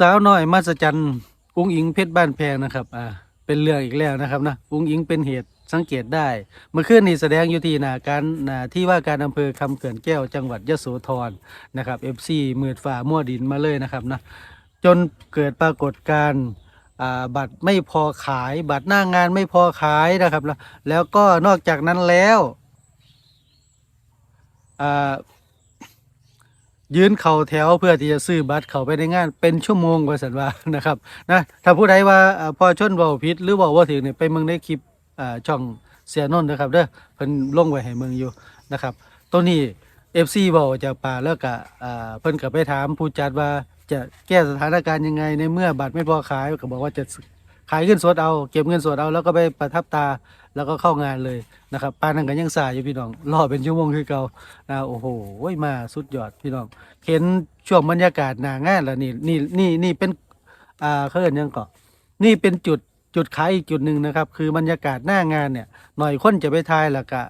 สาวน้อยมาสจันอุ้งอิงเพชรบ้านแพงนะครับ อ่า เป็นเรื่องอีกแล้วนะครับนะอุ้งอิงเป็นเหตุสังเกตได้ เมื่อคืนนี้แสดงอยู่ที่หนาการนาที่ว่าการอำเภอคำเขื่อนแก้วจังหวัดยโสธรนะครับ FC มืดฝ่ามั่วดินมาเลยนะครับนะจนเกิดปรากฏการณ์อ่าบัตรไม่พอขาย บัตรหน้างานไม่พอขายนะครับแล้วแล้วก็นอกจากนั้นแล้ว ยืนเข่าแถวเพื่อที่จะซื้อบัตรเข้าไปในงาน เป็นชั่วโมงว่าสันว่านะครับนะถ้าผู้ใดว่าพอชนเบาพิษหรือบอกว่าถึงเนี่ยไปเมืองในคลิปอ่าช่องเสียนนท์นะครับเด้อเพิ่นลงไว้ให้เมืองอยู่นะครับตัวนี้ FC บอกจากป่าแล้วก็อ่าเพิ่นก็ไปถามผู้จัดว่าจะแก้สถานการณ์ยังไงในเมื่อบัตรไม่พอขายก็บอกว่าจะ ขายเงินสดเอา เก็บเงินสดเอาแล้วก็ไปประทับตาแล้วก็เข้างานเลยนะครับปานนั้นก็ยังสายอยู่พี่น้องรอเป็นชั่วโมงคือเก่านะโอ้โหมาสุดยอดพี่น้องเห็นช่วงบรรยากาศหนางานแล้วนี่นี่นี่นี่เป็นอ่าเขาเรียกยังเกาะนี่เป็นจุดจุดขายอีกจุดหนึ่งนะครับ คือบรรยากาศหน้างานเนี่ยหน่อยคนจะไปทายล้วก็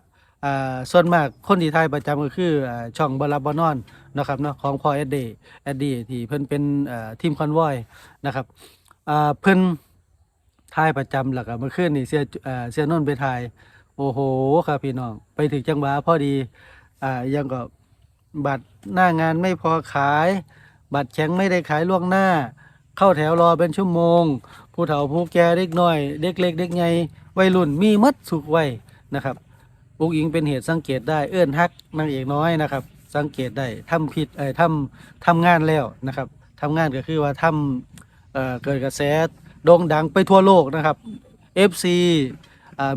อ่าส่วนมากคนที่ทายประจำก็คืออช่องบาราบานอนนะครับเนาะของพอเอดเดเอดดีที่เพิ่นเป็นอ่าทีมคอนวอยนะครับอ่าเพิ่น ทายประจำแล้วก็เมื่อคืนนี่เสียอ่าเสียนนท์ไปทาย โอ้โหครับพี่น้อง ไปถึงจังหวะพอดีอ่ายังก็บัตรหน้างานไม่พอขาย บัตรแข็งไม่ได้ขายล่วงหน้า เข้าแถวรอเป็นชั่วโมง ผู้เฒ่าผู้แก่เด็กน้อย เด็กเล็กเด็กใหญ่วัยรุ่นมีมัดสุกวัยนะครับอุกอิงเป็นเหตุสังเกตได้เอื้อนฮักนางเอกน้อยนะครับ สังเกตได้ทำผิดเอ่ยทำทำงานแล้วนะครับทำงานก็คือว่าทำเอ่อเกิดกระแส โด่งดังไปทั่วโลกนะครับ FC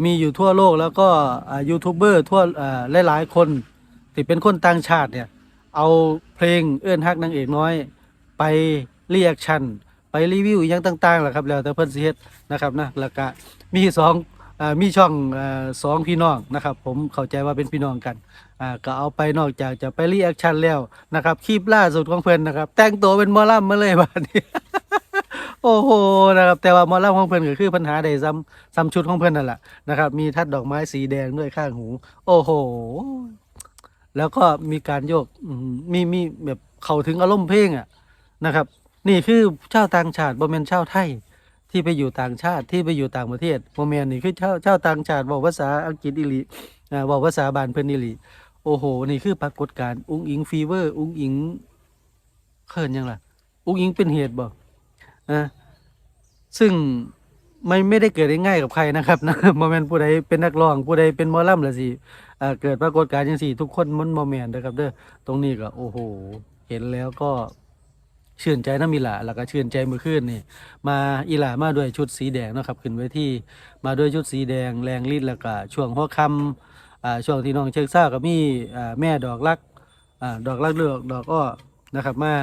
มีอยู่ทั่วโลกแล้วก็ยูทูบเบอร์ทั่วอ่าหลายๆ คนที่เป็นคนต่างชาติเนี่ย เอาเพลงเอื้อนฮักนางเอกน้อย ไปเรีแอคชั่นไปรีวิวอหยังต่างๆแหละครับแล้วแต่เพิ่นสิเฮ็ดนะครับนะแล้วก็มีสองอมีช่องอสองพี่น้องนะครับ ผมเข้าใจว่าเป็นพี่น้องกันก็เอาไปนอกจากจะไปรีแอคชั่นแล้วนะครับคลิปล่าสุดของเพิ่อนนะครับ แต่งตัวเป็นมอลำมาเลยบัดนี้ โอ้โหนะครับแต่ว่าหมอลำของเพิ่อนก็คือปัญหาใดซ้ำซ้ำชุดของเพิ่อนนั่นแหละนะครับ มีทัดดอกไม้สีแดงด้วยข้างหู โอ้โห แล้วก็มีการโยกมีมีแบบเขาถึงอารมณ์เพลงอะนะครับ นี่คือชาต่างชาติบ่แม่นชาไทยที่ไปอยู่ต่างชาติที่ไปอยู่ต่างประเทศบ่แม่นนี่คือชาวชาต่างชาติบอกภาษาอังกฤษอีหลีอ่าบอกภาษาบานเพิ่นอีหลีโอ้โห นี่คือปรากฏการณ์อุ้งอิงฟีเวอร์ อุ้งอิงเขินยังล่ะ อุ้งอิงเป็นเหตุบอ่าซึ่งไม่ไม่ได้เกิดได้ง่ายกับใครนะครับนะบ่แม่นผู้ใดเป็นนักร้องผู้ใดเป็นมอลำล่ะสิอ่เกิดปรากฏการณ์อย่างสี่ทุกคนมันโมเมนต์นะครับเด้อตรงนี้ก็โอ้โห เห็นแล้วก็ชื่นใจน้ำมีหลาแล้วก็ชื่นใจมื่อคืนนี่ มาอีหลามาด้วยชุดสีแดงนะครับขึ้นไว้ที่มาด้วยชุดสีแดงแรงฤทธิ์แล้วก็ช่วงหัวคำอ่าช่วงที่น้องเชิงซ่าก็มีอ่าแม่ดอกรักอ่าดอกรักเลือกดอกอ้อนะครับมา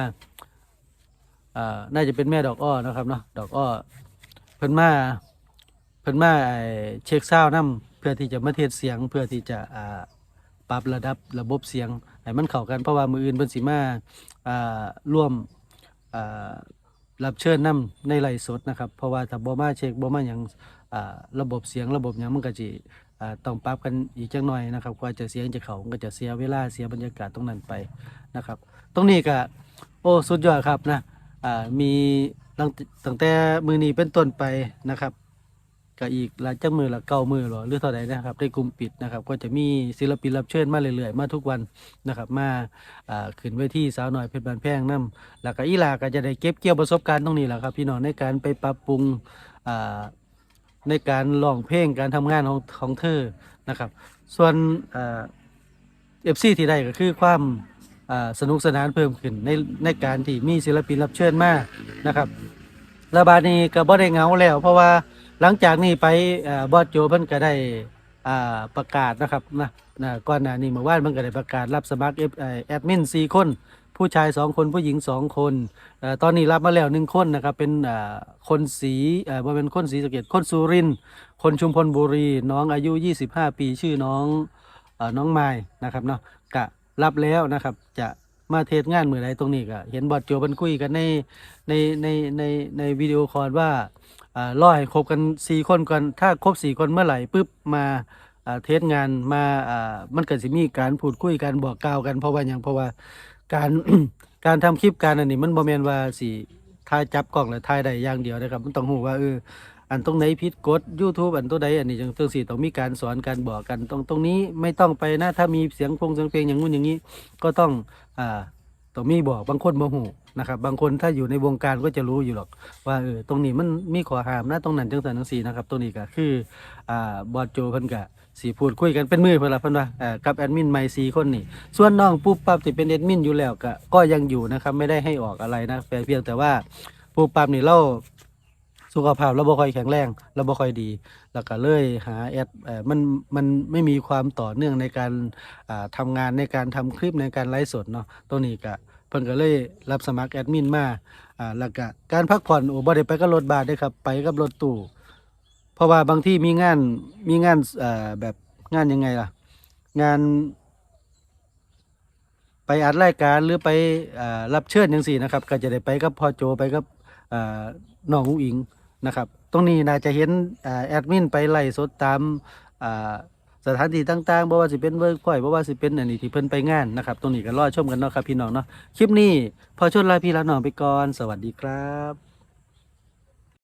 อ่าน่าจะเป็นแม่ดอกอ้อนะครับเนาะดอกอ้อเพิ่นมาเพิ่นมาเช็คซาวด์นํเพื่อที่จะมาเทสเสียงเพื่อที่จะอ่าปรับระดับระบบเสียงให้มันเข้ากันเพราะว่ามืออื่นเพิ่นสิมาอ่าร่วมอ่ารับเชิญนํในไลฟ์สดนะครับ เพราะว่าถ้าบ่มาเช็คบ่มาหยังอ่าระบบเสียงระบบหยังมันก็สิอ่าต้องปรับกันอีกจักหน่อยนะครับกว่าจะเสียงจะเข้าก็จะเสียเวลาเสียบรรยากาศตรงนั้นไปนะครับ ตรงนี้ก็โอ้สุดยอดครับนะ มีตั้งตั้งแต่มือนี้เป็นต้นไปนะครับก็อีกหลายจักมือละเก้ามือหรอหรือเท่าใดนะครับในกลุ่มปิดนะครับ ก็จะมีศิลปินรับเชิญมาเรื่อยๆ มาทุกวันนะครับ มาขึ้นเวทีสาวหน่อยเพชรบานแพงน้ำแล้วก็อีหลาก็จะได้เก็บเกี่ยวประสบการณ์ตรงนี้แหละครับพี่น้องในการไปปรับปรุงในการร้องเพลงการทำงานของของเธอนะครับ ส่วนเอฟซีที่ได้ก็คือความ สนุกสนานเพิ่มขึ้นในในการที่มีศิลปินรับเชิญมานะครับระบาดนี้ก็บ่ได้เงาแล้ว เพราะว่าหลังจากนี้ไปอบอสโจเพิ่นก็ได้ประกาศนะครับนะนะก่อนหน้านี้เมื่อวานเพิ่นก็ได้ประกาศรับสมัครแอดมิน4คน ผู้ชาย2คนผู้หญิง2คนอตอนนี้รับมาแล้ว1คนนะครับเป็นคนสีบ่เป็นคนสีสะเกดคนสุรินทร์คนชุมพลบุรี น้องอายุ 25 ปีชื่อน้องอน้องไม้นะครับเนาะกะ รับแล้วนะครับ จะมาเทศงานมือใดตรงนี้ก็เห็นบอสโจเพิ่นคุยกันในในในในในวิดีโอคอลว่าอ่ารอให้ครบกันสี่คนก่อนถ้าครบสี่คนเมื่อไหร่ปุ๊บมาอ่าเทสงานมาอ่ามันเก็สิมีการพูดคุยกันบอกกล่าวกันเพราะว่าอย่างเพราะว่าการการทำคลิปการอันนี้มันบ่แม่นว่าสิถ่ายจับกล้องแล้วถ่ายได้อย่างเดียวนะครับ มันต้องรู้ว่าเออ อันตรงไหนผิดกฎ YouTube อันตัวใดอันนี้จังจังสี่ต้องมีการสอนการบอกกันตรงตรงนี้ไม่ต้องไปนะถ้ามีเสียงพงเสียงเพลงอย่างงู้นอย่างนี้ ก็ต้องอ่าต้องมีบอกบางคนโมโหนะครับ บางคนถ้าอยู่ในวงการก็จะรู้อยู่หรอก ว่าเออตรงนี้มันมีขอห้ามนะตรงนั้นจังสันจังสีนะครับตรงนี้ก็คืออ่าบอดโจเพิ่นกะสีพูดคุยกันเป็นมือเพิ่นละเพิ่นว่าอ่ากับแอดมินใหม่สี่คนนี่ส่วนน้องปุ๊บปั๊บที่เป็นแอดมินอยู่แล้วก็ก็ยังอยู่นะครับไม่ได้ให้ออกอะไรนะแต่เพียงแต่ว่าปุ๊บปั๊บนี่เรา สุขภาพเราบ่ค่อยแข็งแรงเราบ่ค่อยดี แล้วก็เลยหาแอดมันมันไม่มีความต่อเนื่องในการอ่าทำงานในการทำคลิปในการไลฟ์สดเนาะตรงนี้ก็เพิ่นก็เลยรับสมัครแอดมินมาอ่าแล้วก็การพักผ่อนโอ้บ่ได้ไปกับรถบัสเด้ครับไปกับรถตู้เพราะว่าบางที่มีงานมีงานอ่อแบบงานยังไงล่ะ งาน ไปอัดรายการหรือไปอ่ารับเชิญจังซี่นะครับ ก็จะได้ไปกับพ่อโจไปกับอ่าน้องอุ้งอิง นะครับ ตรงนี้น่าจะเห็นแอดมินไปไล่สดตามสถานที่ต่างๆบ่ว่าสิเป็นเวิร์กพอยบ่ว่าสิเป็นอันนี้ที่เพิ่นไปงานนะครับ ตรงนี้ก็รอชมกันเนาะครับพี่น้องเนาะ คลิปนี้พอชนลาพี่ลาน้องไปก่อน สวัสดีครับ